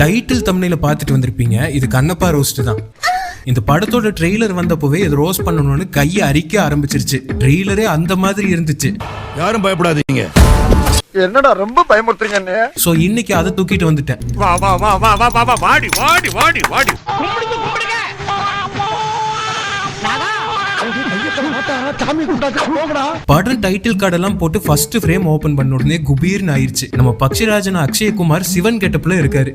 Title தமிழில் பார்த்துட்டு வந்திருப்பீங்க. இது கண்ணப்பா ரோஸ்ட்டு தான். இந்த படத்தோட ட்ரெய்லர் வந்தப்போவே இது ரோஸ் பண்ணணும்னு கையை அரிக்க ஆரம்பிச்சிருச்சு. ட்ரெய்லரே அந்த மாதிரி இருந்துச்சு. யாரும் பயப்படாதீங்க. என்னடா ரொம்ப பயமுறுத்துறீங்க சோ இன்னைக்கு அதை தூக்கிட்டு வந்துட்டேன். வா வா வா வா வா வா வாடி வாடி வாடி வாடி. படம் டைட்டில் கார்டெல்லாம் போட்டு ஃபர்ஸ்ட் ஃப்ரேம் ஓபன் பண்ண உடனே குபீர்னு ஆயிருச்சு. நம்ம பக்ஷிராஜன் அக்ஷயகுமார் சிவன் கெட்டப்ல இருக்காரு.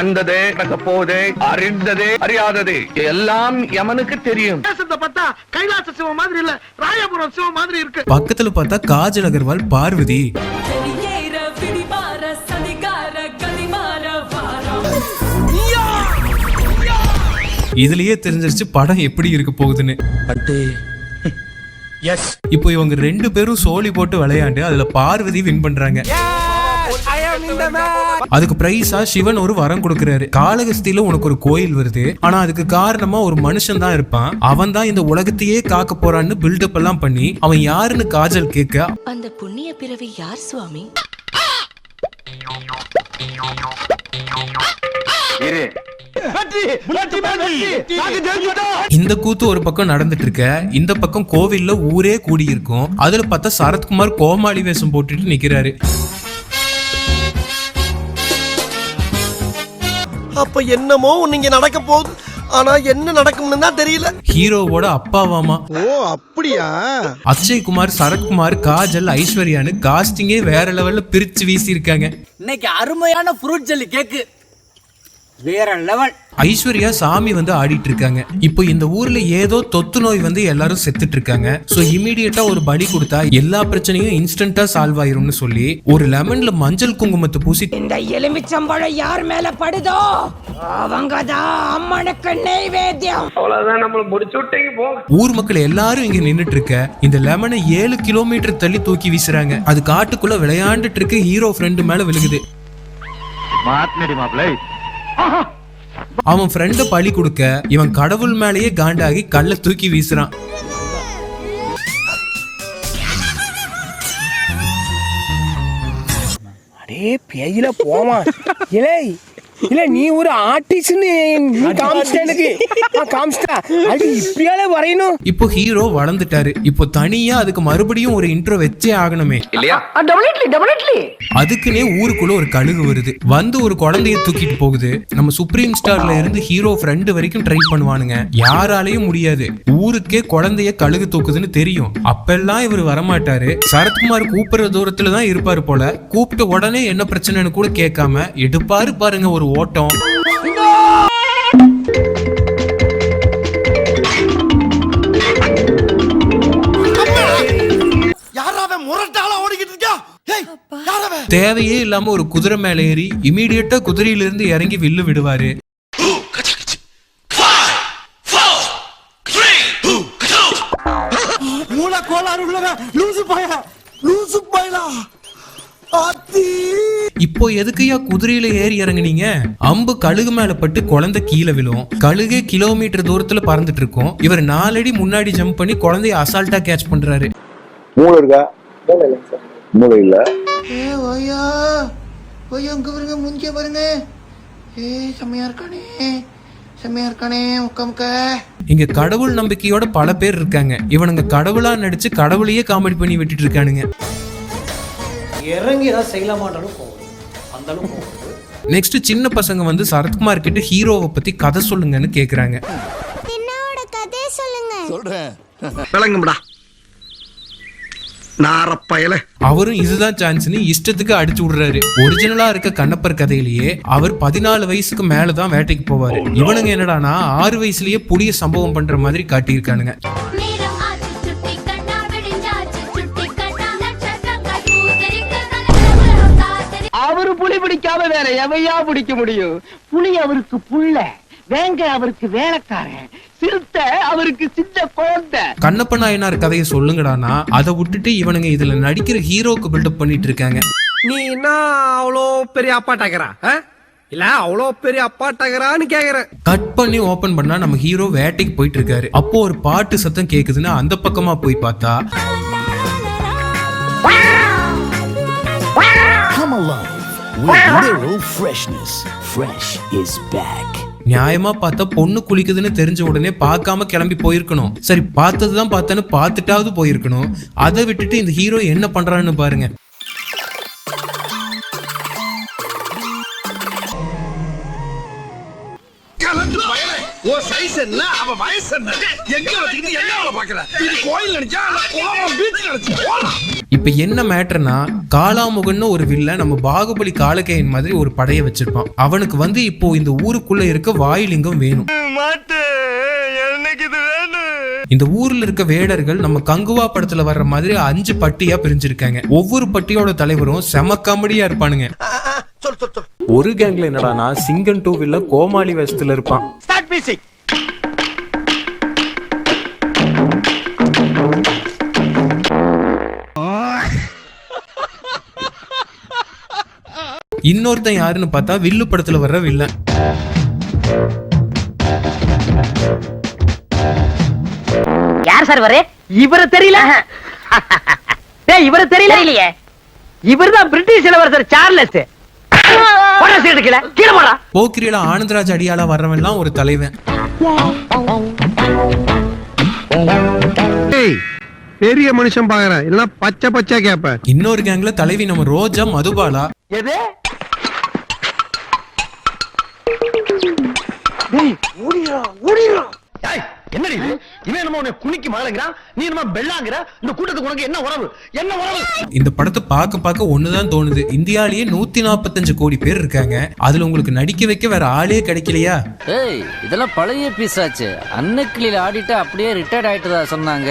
அந்ததே நடக்க போதே அறிந்ததே அறியாததே எல்லாம் யமனுக்கு தெரியும். பார்த்தா கைலாச சிவம் மாதிரி இல்ல ராயபுரம் சிவம் மாதிரி இருக்கு. பக்கத்துல பார்த்தா காஜல் அகர்வால் பார்வதி. இதுலயே தெரிஞ்சிருச்சு படம் எப்படி இருக்க போகுதுன்னு. எஸ் இப்போ இவங்க ரெண்டு பேரும் சோலி போட்டு விளையாண்டு அதுல பார்வதி வின் பண்றாங்க. அதுக்கு பிரைஸா சிவன் ஒரு வரம் கொடுக்கறாரு. காளகஸ்தியில உனக்கு ஒரு கோயில் வருது. ஆனா அதுக்கு காரணமா ஒரு மனுஷன் தான் இருப்பான். அவன் தான் இந்த உலகத்தையே காக்க போறான்னு பில்டப் எல்லாம் பண்ணி அவன் யாருன்னு காஜல் கேட்க அந்த புண்ணிய பிறவி யார் சுவாமி? இந்த கூத்து ஒரு பக்கம் நடந்துட்டு இருக்க இந்த பக்கம் கோவில்ல ஊரே கூடி இருக்கும் அதுல பார்த்தா சரத்குமார் கோமாளி வேஷம் போட்டுட்டு நிக்கிறாரு. அப்ப என்னமோ நீங்க நடக்க போகுது. ஆனா என்ன நடக்கும்னு தான் தெரியல. ஹீரோவோட அப்பாவாமா? ஓ அப்படியா? அக்ஷய் குமார் சரத்குமார் காஜல் ஐஸ்வர்யான்னு காஸ்டிங்கே வேற லெவல்ல பிரிச்சு வீசி இருக்காங்க இன்னைக்கு அருமையான ஃப்ரூட் ஜெல்லி கேக்கு வேற லெவல் ஐஸ்வர்யா சாமி வந்து ஆடிட்டு இருக்காங்க இப்போ இந்த ஊர்ல ஏதோ தொத்து நோய் வந்து எல்லாரும் செத்துட்டு இருக்காங்க சோ இமீடியட்டா ஒரு பலி கொடுத்தா எல்லா பிரச்சனையும் இன்ஸ்டன்டா சால்வ் ஆயிரும்னு சொல்லி ஒரு லெமன்ல மஞ்சள் குங்குமத்தை பூசி இந்த எலுமிச்சம்பழம் யார் மேல படுதோ? அவங்கதான் அம்மனுக்கு நெய்வேத்தியம் அவ்வளவுதான் நம்மள முடிச்சு விட்டீங்க ஊர் மக்கள் எல்லாரும் இங்க நின்னுட்டு இருக்க இந்த லெமனை ஏழு கிலோமீட்டர் தள்ளி தூக்கி வீசுறாங்க. அது காட்டுக்குள்ள விளையாண்டுட்டு இருக்க ஹீரோ ஃப்ரெண்டு மேல விழுகுது. மாட்டினடி மாப்பிள்ளை அவன் ஃப்ரெண்ட பழி கொடுக்க இவன் கடவுள் மேலேயே காண்டாகி கல்ல தூக்கி வீசுறான். அடே பேயில போமா இல்ல நீ ஒரு ஆர்டிஸ்ட்னு நீ காமிச்சிட்ட எனக்கு. ஆ, காமிச்சிட்டா? அது இப்படியாலே வரையணும். இப்போ ஹீரோ வளர்ந்துட்டாரு. இப்போ தனியா அதுக்கு மறுபடியும் ஒரு இன்ட்ரோ வச்சே ஆகணுமே. இல்லையா? அதுக்குன்னே ஊருக்குள்ள ஒரு கழுகு வருது. வந்து ஒரு குழந்தைய தூக்கிட்டு போகுது. நம்ம சுப்ரீம் ஸ்டார்ல இருந்து ஹீரோ ஃப்ரெண்டு வரைக்கும் ட்ரை பண்ணுவானுங்க. யாராலையும் முடியாது. ஊருக்கே குழந்தைய கழுகு தூக்குதுன்னு தெரியும். அப்பெல்லாம் இவர் வரமாட்டாரு. சரத்குமார் கூப்பிடுற தூரத்துல தான் இருப்பாரு போல. கூப்பிட்ட உடனே என்ன பிரச்சனைன்னு கூட கேட்காம எடுப்பாரு பாருங்க ஒரு ஓட்டம். தேவையே இல்லாம ஒரு குதிரை மேல ஏறி இமீடியட்டா குதிரையில இருந்து இறங்கி வில்லு விடுவாரு. கோளாறு உள்ளவன் லூசு பாய லூசு பாயலா? ஆத்தி. இப்போ எதுக்குயா குதிரையில ஏறி இறங்குனீங்க? அம்பு கழுகு மேல பட்டு குழந்தை கீழே விழும். கழுகே கிலோமீட்டர் தூரத்துல பறந்துட்டு இருக்கும் இவர் நாலடி முன்னாடி ஜம்ப் பண்ணி குழந்தைய அசால்ட்டா கேட்ச் பண்றாரு. மூளை இருக்கா? மூளை இல்ல. ஏ ஓய்யா ஓய்யா இங்க பாருங்க முந்திய பாருங்க. ஏ செம்மையா இருக்கானே. செம்மையா இருக்கானே முக்க முக்க. இங்க கடவுள் நம்பிக்கையோட பல பேர் இருக்காங்க. இவனுங்க கடவுளா நடிச்சு கடவுளையே காமெடி பண்ணி விட்டுட்டு இருக்கானுங்க. இறங்கி ஏதாவது செய்யலாமான்றாலும் போகுது அந்த அளவுக்கு போகுது நெக்ஸ்ட் சின்ன பசங்க வந்து சரத்குமார் கிட்ட ஹீரோவை பத்தி கதை சொல்லுங்கன்னு கேக்குறாங்க. சொல்றேன். விளங்கும்டா. நாரப்பயல. அவரும் இதுதான் சான்ஸ்னு இஷ்டத்துக்கு அடிச்சு விடுறாரு. ஒரிஜினலா இருக்க கண்ணப்பர் கதையிலேயே அவர் பதினாலு வயசுக்கு மேலதான் வேட்டைக்கு போவாரு. இவனுங்க என்னடானா ஆறு வயசுலயே புடிய சம்பவம் பண்ற மாதிரி காட்டியிருக்கானுங்க. அவரு புலி பிடிக்காம வேற எவையா பிடிக்க முடியும்? புலி அவருக்கு புள்ள வேங்க அவருக்கு வேலைக்காரன் சிறுத்தை அவருக்கு சின்ன குழந்தை. கண்ணப்ப நாயனார் கதையை சொல்லுங்கடானா அதை விட்டுட்டு இவனுங்க இதுல நடிக்கிற ஹீரோக்கு பில்டப் பண்ணிட்டு இருக்காங்க நீ என்ன அவ்வளோ பெரிய அப்பாட்டாக்கிறா இல்ல அவ்வளோ பெரிய அப்பாட்டாக்கிறான்னு கேக்குறேன் கட் பண்ணி ஓபன் பண்ணா நம்ம ஹீரோ வேட்டைக்கு போயிட்டு இருக்காரு அப்போ ஒரு பாட்டு சத்தம் கேக்குதுன்னு அந்த பக்கமா போய் பார்த்தா Come alive Literal freshness. Fresh is back. நியாயமா பார்த்தா பொண்ணு குளிக்குதுன்னு தெரிஞ்ச உடனே பார்க்காம கிளம்பி போயிருக்கணும். சரி பார்த்ததுதான் பார்த்தேன்னு பார்த்துட்டாவது போயிருக்கணும். அதை விட்டுட்டு இந்த ஹீரோ என்ன பண்றான்னு பாருங்க. ஓ சைஸ் என்ன? அவ வயசு என்ன? எங்க வச்சுக்கிட்டு என்ன அவளை பாக்குற இது கோயில் நினைச்சா இல்ல கோவம் பீச் நினைச்சு போலாம். இப்ப என்ன மேட்டர்னா காலாமுகன்னு ஒரு வில்ல நம்ம பாகுபலி காலகேயன் மாதிரி ஒரு படையை வச்சிருப்பான். அவனுக்கு வந்து இப்போ இந்த ஊருக்குள்ள இருக்க வாயுலிங்கம் வேணும். இந்த ஊர்ல இருக்க வேடர்கள் நம்ம கங்குவா படத்துல வர்ற மாதிரி அஞ்சு பட்டியா பிரிஞ்சிருக்காங்க. ஒவ்வொரு பட்டியோட தலைவரும் செம காமெடியா இருப்பானுங்க. ஒரு கேங்ல என்னடானா சிங்கன் டூ வில்ல கோமாளி வேஷத்துல இருப்பான். இன்னொருத்தன் யாருன்னு பார்த்தா வில்லு படத்துல வர்ற வில்லன். யார் சார் வரே இவரு தெரியல. டேய் இவரு தெரியல. இல்லையே இவர்தான் பிரிட்டிஷ் இளவரசர் சார்லஸ். போடா சீட்டு கீழே. கீழே போடா. போக்கிரியில ஆனந்தராஜ் அடியால வர்றவன்லாம் ஒரு தலைவன். பெரிய மனுஷன் பாக்குறேன். இல்ல பச்சை பச்சை கேப்ப இன்னொரு கேங்ல தலைவி நம்ம ரோஜா மதுபாலா. எது? ஓடியா ஓடியா என்னடி இது? இவன் நம்ம உன்னை குனிக்கு மாலங்கிறான் நீ நம்ம பெல்லாங்கிற இந்த கூட்டத்துக்கு உனக்கு என்ன உறவு? என்ன உறவு? இந்த படத்தை பார்க்க பார்க்க ஒண்ணுதான் தோணுது. இந்தியாலயே நூத்தி நாற்பத்தஞ்சு கோடி பேர் இருக்காங்க. அதுல உங்களுக்கு நடிக்க வைக்க வேற ஆளே கிடைக்கலையா? ஏய் இதெல்லாம் பழைய பீஸ் ஆச்சு. அன்னைக்கிளியில் ஆடிட்டு அப்படியே ரிட்டையர்ட் ஆயிட்டதா சொன்னாங்க.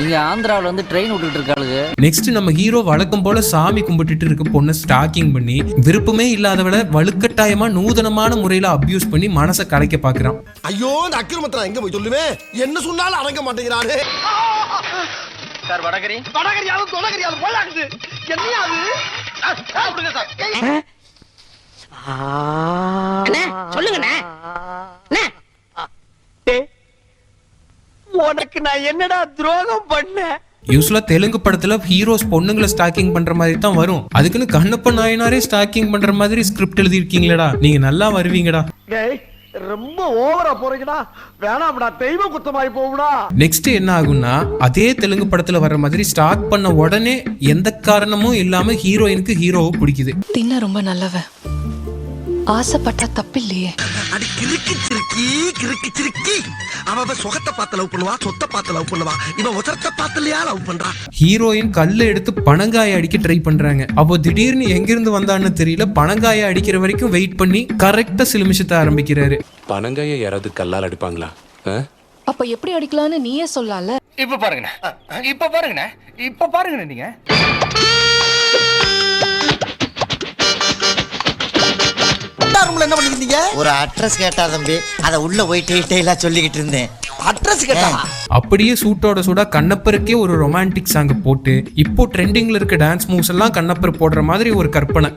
இங்க ஆந்திராவுல வந்து ட்ரெயின் விட்டுட்டு இருக்காளுங்க. நெக்ஸ்ட் நம்ம ஹீரோ வழக்கம் போல சாமி கும்பிட்டுட்டு இருக்க பொண்ணை ஸ்டாக்கிங் பண்ணி விருப்பமே இல்லாதவள வலுக்கட்டாயமா நூதனமான முறையில அபியூஸ் பண்ணி மனசை கலைக்க பாக்குறான். ஐயோ இந்த அக்கிரமத்தை எங்க போய் சொல்லுவேன்? என்ன சொன்னாலும் அடங்க மாட்டேங்கிறாரு. சார் வடகரி. வடகரியாலும் தொடகரியாலும் போலாக்குது என்னையா அது? சாப்பிடுங்க சார். சொல்லுங்கண்ணே உனக்கு நான் என்னடா துரோகம் பண்ணேன் யூஸ்வலா தெலுங்கு படத்துல ஹீரோஸ் பொண்ணுங்களை ஸ்டாக்கிங் பண்ற மாதிரி தான் வரும். அதுக்குன்னு கண்ணப்ப நாயனாரே ஸ்டாக்கிங் பண்ற மாதிரி ஸ்கிரிப்ட் எழுதி இருக்கீங்களடா நீங்க நல்லா வருவீங்கடா. ரொம்ப ஓவரா போறீங்கடா. வேணாம்டா தெய்வ குத்தமாயி போகும்டா. நெக்ஸ்ட் என்ன ஆகும்னா அதே தெலுங்கு படத்துல வர்ற மாதிரி ஸ்டார்ட் பண்ண உடனே எந்த காரணமும் இல்லாம ஹீரோயினுக்கு ஹீரோவை பிடிக்குது. தின்ன ரொம்ப நல்லவன் ஆசைப்பட்டா தப்பில்லையே. அடி கிறுக்கி சிறுக்கி கிறுக்கி சிறுக்கி. அவ சுகத்தை பார்த்து லவ் பண்ணுவா சொத்தை பார்த்து லவ் பண்ணுவா. இவன் உதரத்தை பார்த்துலையா லவ் பண்றா? ஹீரோயின் கல்லை எடுத்து பனங்காய அடிக்க ட்ரை பண்றாங்க. அப்போ திடீர்னு எங்கிருந்து வந்தான்னு தெரியல பனங்காய அடிக்கிற வரைக்கும் வெயிட் பண்ணி கரெக்டா சிலுமிஷத்தை ஆரம்பிக்கிறாரு. பனங்காய யாராவது கல்லால் அடிப்பாங்களா? அப்ப எப்படி அடிக்கலாம்னு நீயே சொல்லல. இப்ப பாருங்கண்ணே. இப்ப பாருங்கண்ணே. இப்ப பாருங்கண்ணே நீங்க. என்ன பண்ணிருந்தீங்க ஒரு அட்ரஸ் கேட்டா தம்பி அத உள்ள போய் டீட்டெயிலா சொல்லிக்கிட்டு இருந்தேன். அட்ரஸ் கேட்டா? அப்படியே சூட்டோட சூடா கண்ணப்பருக்கே ஒரு ரொமான்டிக் சாங் போட்டு இப்போ ட்ரெண்டிங்ல இருக்க டான்ஸ் மூவ்ஸ் எல்லாம் கண்ணப்பர் போடுற மாதிரி ஒரு கற்பனை.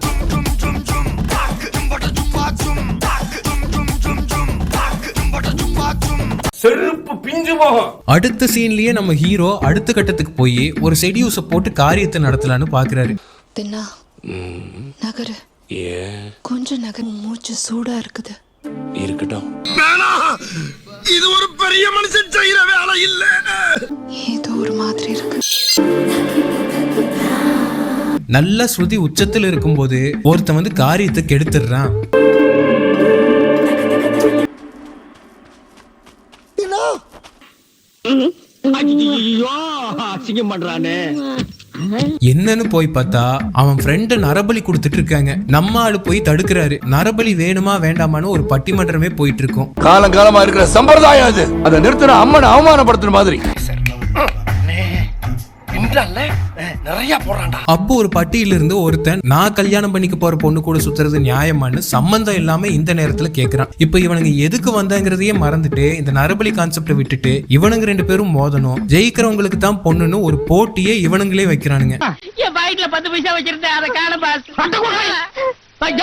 செருப்பு பிஞ்சு போகும். அடுத்த சீன்லயே நம்ம ஹீரோ அடுத்த கட்டத்துக்கு போய் ஒரு செடியூஸை போட்டு காரியத்தை நடத்தலான்னு பாக்குறாரு. நகரு. ஏ கொஞ்சம் நகர் மூச்சு சூடா இருக்குது. இருக்கட்டும். இது ஒரு பெரிய மனுஷன் செய்யற வேலை இல்ல. ஏதோ ஒரு மாதிரி இருக்கு. நல்ல ஸ்ருதி உச்சத்துல இருக்கும்போது ஒருத்தன் வந்து காரியத்தை கெடுத்துடுறான். அசிங்கம் பண்றானே. என்னன்னு போய் பார்த்தா அவன் ஃப்ரெண்டு நரபலி கொடுத்துட்டு இருக்காங்க நம்ம ஆளு போய் தடுக்கிறாரு. நரபலி வேணுமா வேண்டாமான்னு ஒரு பட்டிமன்றமே போயிட்டு இருக்கும் காலங்காலமா இருக்கிற சம்பிரதாயம் அது. அதை நிறுத்தின அம்மனை அவமானப்படுத்துற மாதிரி. நிறைய போறான்டா அப்போ ஒரு பட்டியல இருந்து ஒருத்தன் நான் கல்யாணம் பண்ணிக்க போற பொண்ணு கூட சுத்துறது நியாயமான்னு சம்பந்தம் இல்லாம இந்த நேரத்துல கேக்குறான். இப்போ இவனுங்க எதுக்கு வந்தாங்கிறதையே மறந்துட்டு இந்த நரபலி கான்செப்டை விட்டுட்டு இவனுங்க ரெண்டு பேரும் மோதணும். ஜெயிக்கிறவங்களுக்கு தான் பொண்ணுன்னு ஒரு போட்டியே இவனுங்களே வைக்கிறானுங்க. என் பாக்கெட்ல பத்து பைசா வச்சிருந்தேன் அதை காண பாஸ்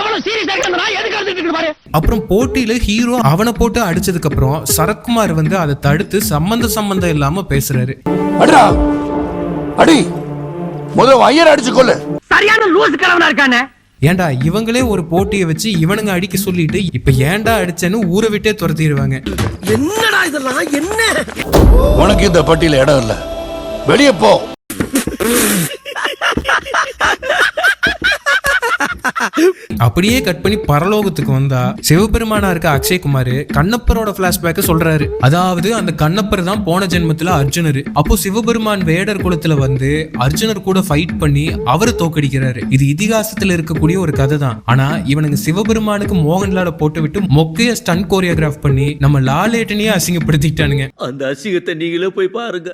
எவ்வளவு சீரியஸா இருக்கு நான் எதுக்கு எடுத்துட்டு இருக்கு பாரு. அப்புறம் போட்டியில ஹீரோ அவனை போட்டு அடிச்சதுக்கு அப்புறம் சரத்குமார் வந்து அதை தடுத்து சம்பந்த சம்பந்தம் இல்லாம பேசுறாரு. அடிடா. அடி. முதல்ல ஐயர் அடிச்சு கொள்ளு சரியான லூசு கிழவனா இருக்கானே? ஏன்டா இவங்களே ஒரு போட்டியை வச்சு இவனுங்க அடிக்க சொல்லிட்டு இப்ப ஏன்டா அடிச்சேன்னு ஊரை விட்டே துரத்திடுவாங்க. என்னடா இதெல்லாம்? என்ன? உனக்கு இந்த பட்டியல இடம் இல்ல. வெளியே போ. அப்படியே கட் பண்ணி பரலோகத்துக்கு வந்தா சிவபெருமானா இருக்க அக்ஷய்குமார் கண்ணப்பரோட பிளாஷ்பேக் சொல்றாரு. அதாவது அந்த கண்ணப்பர் தான் போன ஜென்மத்துல அர்ஜுனர். அப்போ சிவபெருமான் வேடர் குலத்துல வந்து அர்ஜுனர் கூட ஃபைட் பண்ணி அவரை தோக்கடிக்கிறாரு. இது இதிகாசத்துல இருக்கக்கூடிய ஒரு கதை தான். ஆனா இவனுங்க சிவபெருமானுக்கு மோகன்லால போட்டு விட்டு மொக்கைய ஸ்டன் கோரியோகிராஃப் பண்ணி நம்ம லாலேட்டனையே அசிங்கப்படுத்திட்டானுங்க அந்த அசிங்கத்தை நீங்களே போய் பாருங்க.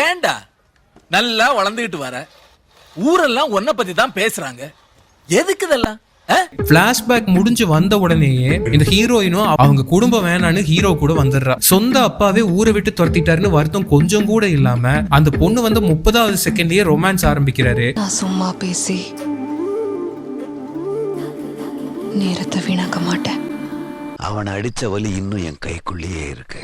ஏன்டா நல்லா வளர்ந்துகிட்டு வர. ஊரெல்லாம் உன்னை பத்தி தான் பேசுறாங்க. எதுக்கு இதெல்லாம்? பிளாஷ்பேக் முடிஞ்சு வந்த உடனேயே இந்த ஹீரோயினும் அவங்க குடும்பம் வேணான்னு ஹீரோ கூட வந்துடுறா. சொந்த அப்பாவே ஊரை விட்டு துரத்திட்டாருன்னு வருத்தம் கொஞ்சம் கூட இல்லாம அந்த பொண்ணு வந்து முப்பதாவது செகண்ட்லயே ரொமான்ஸ் ஆரம்பிக்கிறாரு. நான் சும்மா பேசி நேரத்தை வீணாக்க மாட்டேன். அவனை அடிச்ச வலி இன்னும் என் கைக்குள்ளேயே இருக்கு.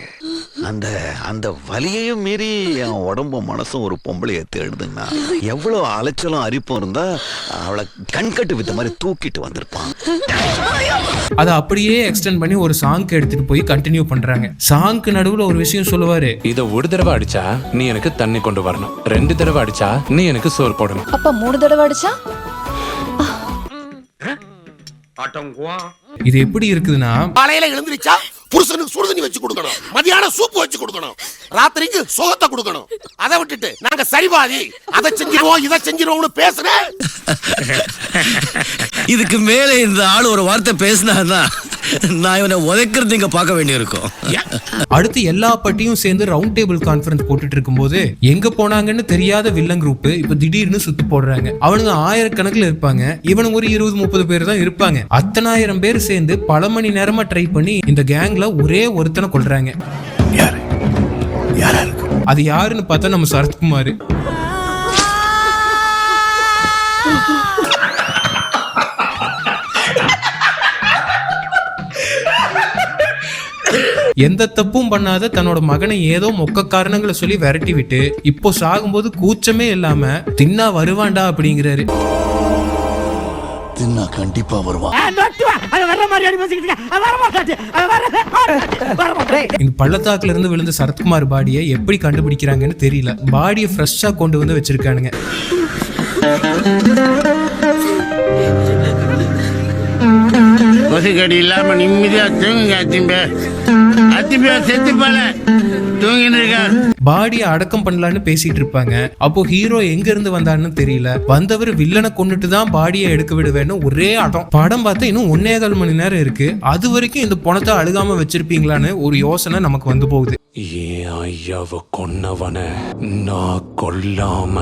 அந்த அந்த வலியையும் மீறி என் உடம்பும் மனசும் ஒரு பொம்பளைய தேடுதுன்னா எவ்வளவு அலைச்சலும் அரிப்பும் இருந்தா அவளை கண்கட்டு வித்த மாதிரி தூக்கிட்டு வந்திருப்பான். அதை அப்படியே எக்ஸ்டெண்ட் பண்ணி ஒரு சாங்க்கு எடுத்துட்டு போய் கண்டினியூ பண்றாங்க. சாங்க்கு நடுவுல ஒரு விஷயம் சொல்லுவாரு. இத ஒரு தடவை அடிச்சா நீ எனக்கு தண்ணி கொண்டு வரணும். ரெண்டு தடவை அடிச்சா நீ எனக்கு சோறு போடணும். அப்ப மூணு தடவை அடிச்சா? இது எப்படி இருக்குதுன்னா காலையில எழுந்திருச்சா புருஷனுக்கு சுடுதண்ணி வச்சு கொடுக்கணும். மதியானம் சூப்பு வச்சு கொடுக்கணும். ராத்திரிக்கு சோகத்தை கொடுக்கணும். அதை விட்டுட்டு நாங்க சரிபாதி அதை செஞ்சிருவோம் இதை செஞ்சிருவோம்னு பேசுறேன். இதுக்கு மேலே இந்த ஆள் ஒரு வார்த்தை பேசினாதான் நான் இவனை உதைக்கிறது இங்க பார்க்க வேண்டியிருக்கும். அடுத்து எல்லா பட்டியும் சேர்ந்து ரவுண்ட் டேபிள் கான்ஃபரன்ஸ் போட்டுட்டு இருக்கும்போது எங்க போனாங்கன்னு தெரியாத வில்லன் குரூப் இப்ப திடீர்னு சுத்து போடுறாங்க. அவனுங்க ஆயிரக்கணக்கில் இருப்பாங்க. இவனுங்க ஒரு இருபது முப்பது பேர் தான் இருப்பாங்க. அத்தனாயிரம் பேர் சேர்ந்து பல மணி நேரமா ட்ரை பண்ணி இந்த கேங்ல ஒரே ஒருத்தனை கொல்றாங்க. அது யாருன்னு பார்த்தா நம்ம சரத்குமார். எந்த தப்பும் பண்ணாத தன்னோட மகனை ஏதோ மொக்க காரணங்களை சொல்லி விரட்டி விட்டு இப்போ சாகும்போது கூச்சமே இல்லாம தின்னா வருவான்டா அப்படிங்கிறாரு. தின்னா கண்டிப்பா வருவான். இந்த பள்ளத்தாக்குல இருந்து விழுந்த சரத்குமார் பாடியை எப்படி கண்டுபிடிக்கிறாங்கன்னு தெரியல. பாடியை ஃப்ரெஷ்ஷா கொண்டு வந்து வச்சிருக்கானுங்க. கொசுக்கடி இல்லாம நிம்மதியா தூங்குங்க அத்திம்பே அத்திம்பே செத்து போல தூங்கிட்டு இருக்கா பாடியை அடக்கம் பண்ணலான்னு பேசிட்டு இருப்பாங்க. அப்போ ஹீரோ எங்க இருந்து வந்தான்னு தெரியல. வந்தவர் வில்லனை கொண்டுட்டு தான் பாடியை எடுக்க விடுவேன்னு ஒரே அடம் படம் பார்த்தா இன்னும் ஒன்னே கால் மணி நேரம் இருக்கு. அது வரைக்கும் இந்த பணத்தை அழுகாம வச்சிருப்பீங்களான்னு ஒரு யோசனை நமக்கு வந்து போகுது. ஏன் ஐயாவை கொன்னவன? நான் கொல்லாம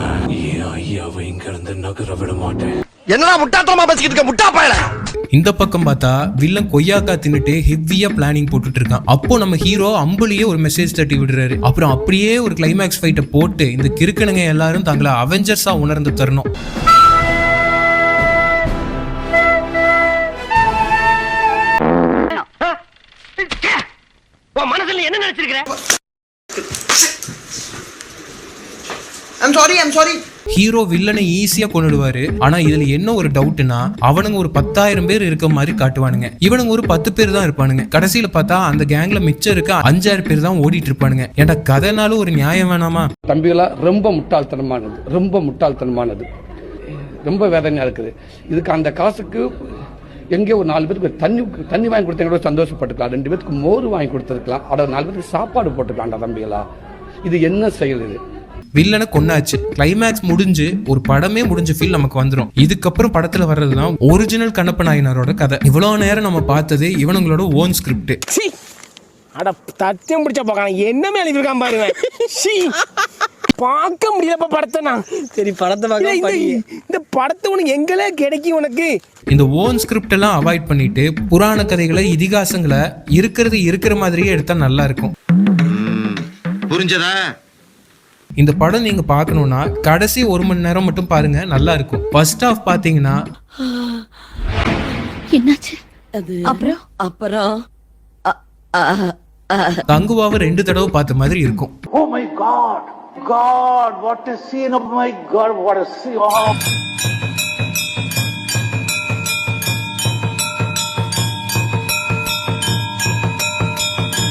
ஏன் ஐயாவை இங்க இருந்து நகர விட மாட்டேன். என்னடா முட்டாத்தனமா பேசிக்கிட்டு இருக்க? முட்டா பயல. இந்த பக்கம் பார்த்தா வில்லன் கொய்யாக்கா தின்னுட்டு ஹெவியா பிளானிங் போட்டுட்டு இருக்கான். அப்போ நம்ம ஹீரோ அம்புலியே ஒரு மெசேஜ் தட்டி விடுறாரு. அப்புறம் அப்படியே ஒரு கிளைமேக்ஸ் ஃபைட்டை போட்டு இந்த கிறுக்கனுங்க எல்லாரும் தங்களை அவெஞ்சர்ஸா உணர்ந்து தரணும். மனசுல என்ன நினைச்சிருக்கிற? I'm sorry I'm sorry hero வில்லனை ஈஸியா கொண்டுடுவாரு ஆனா இதுல என்ன ஒரு டவுட்னா அவனுங்க ஒரு பத்தாயிரம் பேர் இருக்க மாதிரி காட்டுவானுங்க. இவனுங்க ஒரு பத்து பேர் தான் இருப்பானுங்க. கடைசியில பார்த்தா அந்த கேங்ல மிச்சம் இருக்க அஞ்சாயிரம் பேர் தான் ஓடிட்டு இருப்பானுங்க. ஏன்டா கதைனாலும் ஒரு நியாயம் வேணாமா? தம்பிகளா ரொம்ப முட்டாள்தனமானது. ரொம்ப முட்டாள்தனமானது. ரொம்ப வேதனையா இருக்குது. இதுக்கு அந்த காசுக்கு எங்கே ஒரு நாலு பேருக்கு தண்ணி தண்ணி வாங்கி கொடுத்தா கூட சந்தோஷப்பட்டுக்கலாம். ரெண்டு பேருக்கு மோர் வாங்கி கொடுத்துருக்கலாம். அட நாலு பேருக்கு சாப்பாடு போட்டுக்கலாம்டா தம்பிகளா. இது என்ன செயல் இது? வில்லனை கொன்னாச்சு. கிளைமேக்ஸ் முடிஞ்சு ஒரு படமே முடிஞ்ச ஃபீல் நமக்கு வந்துரும். இதுக்கப்புறம் படத்துல வர்றதுதான் ஒரிஜினல் கண்ணப்ப நாயனாரோட கதை. இவ்வளவு நேரம் நம்ம பார்த்தது இவனுங்களோட ஓன் ஸ்கிரிப்ட் சீ. அட தத்தியம் பிடிச்ச பார்க்கலாம். என்ன மேல இருக்கான் பாருங்க சீ. பார்க்க முடியலப்பா படத்தை நான். சரி படத்தை பார்க்க இந்த படத்தை உனக்கு எங்களே கிடைக்கும் உனக்கு? இந்த ஓன் ஸ்கிரிப்ட் எல்லாம் அவாய்ட் பண்ணிட்டு புராண கதைகளை இதிகாசங்களை இருக்கிறது இருக்கிற மாதிரியே எடுத்தா நல்லா இருக்கும். புரிஞ்சதா? இந்த படம் நீங்க பார்க்கணும்னா கடைசி ஒரு மணி நேரம் மட்டும் பாருங்க நல்லா இருக்கும். ஃபர்ஸ்ட் ஆஃப் பாத்தீங்கன்னா என்னாச்சு? அப்புறம்? அப்புறம் கங்குவாவை ரெண்டு தடவை பார்த்த மாதிரி இருக்கும். ஓ my god god what a scene. Of my god what a scene.